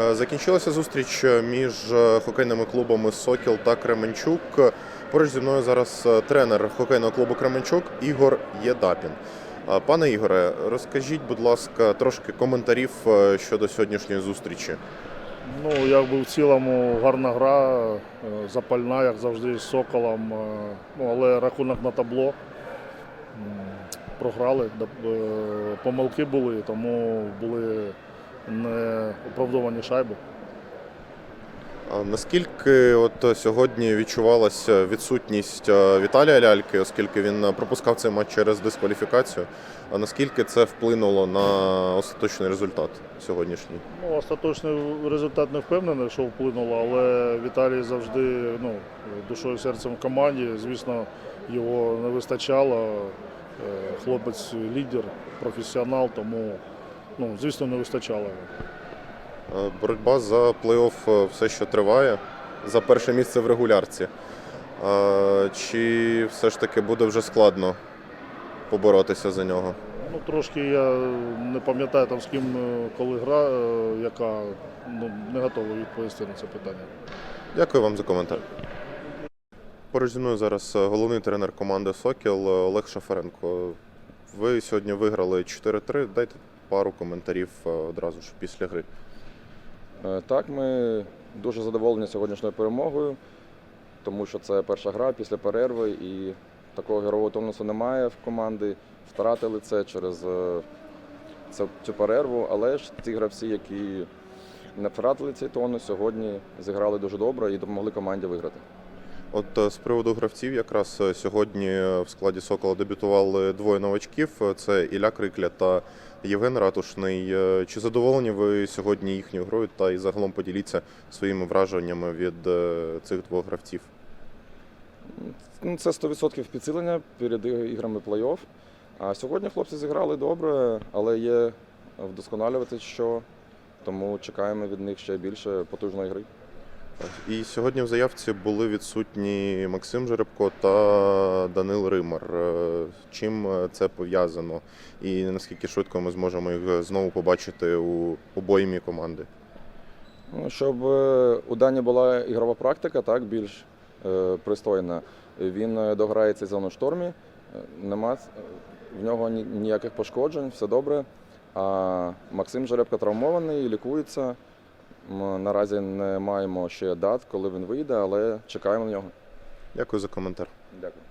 Е, Закінчилася зустріч між е, хокейними клубами Сокіл та Кременчук. Поруч зі мною зараз е, тренер хокейного клубу Кременчук Ігор Єдапін. Е, Пане Ігоре, розкажіть, будь ласка, трошки коментарів е, щодо сьогоднішньої зустрічі. Ну, якби в цілому гарна гра, е, запальна, як завжди, з соколом. е, Ну, але рахунок на табло. Програли, е, помилки були, тому були неоправдовані шайби. А Наскільки от сьогодні відчувалася відсутність Віталія Ляльки, оскільки він пропускав цей матч через дискваліфікацію? А наскільки це вплинуло на остаточний результат сьогоднішній? Ну, остаточний результат не впевнений, що вплинуло, але Віталій завжди ну, душою серцем в команді. Звісно, його не вистачало. Е, Хлопець лідер, професіонал, тому ну, звісно, не вистачало. Е, Боротьба за плей-офф е, все ще триває за перше місце в регулярці. Е, Чи все ж таки буде вже складно поборотися за нього? Ну, трошки я не пам'ятаю там з ким, коли гра, яка ну, не готовий відповісти на це питання. Дякую вам за коментар. Поруч зі мною зараз головний тренер команди Сокіл Олег Шафаренко. Ви сьогодні виграли 4-3. Дайте пару коментарів е, одразу ж після гри. Е, Так, ми дуже задоволені сьогоднішньою перемогою, тому що це перша гра після перерви і такого герового тонусу немає в команди. Втратили це через е, цю, перерву, але ж ті гравці, які не втратили цей тонус, сьогодні зіграли дуже добре і допомогли команді виграти. От е, з приводу гравців, якраз е, сьогодні е, в складі Сокола дебютували двоє новачків: це Ілля Крикля та Євген Ратушний. Чи задоволені ви сьогодні їхньою грою та і загалом поділіться своїми враженнями від цих двох гравців? Ну, Це 100% підсилення перед іграми плей-офф. А сьогодні хлопці зіграли добре, але є вдосконалювати що, тому чекаємо від них ще більше потужної гри. І сьогодні в заявці були відсутні Максим Жеребко та Данил Римар. Е, Чим е, це пов'язано? І наскільки швидко ми зможемо їх знову побачити у обоймі команди? Ну, Щоб е, у Дані була ігрова практика, так, більш пристойна. Він е, дограє цей сезон штормі, нема в нього ніяких пошкоджень, все добре. А Максим Жеребко травмований, лікується. М, Наразі не маємо ще дат, коли він вийде, але чекаємо на нього. Дякую за коментар. Дякую.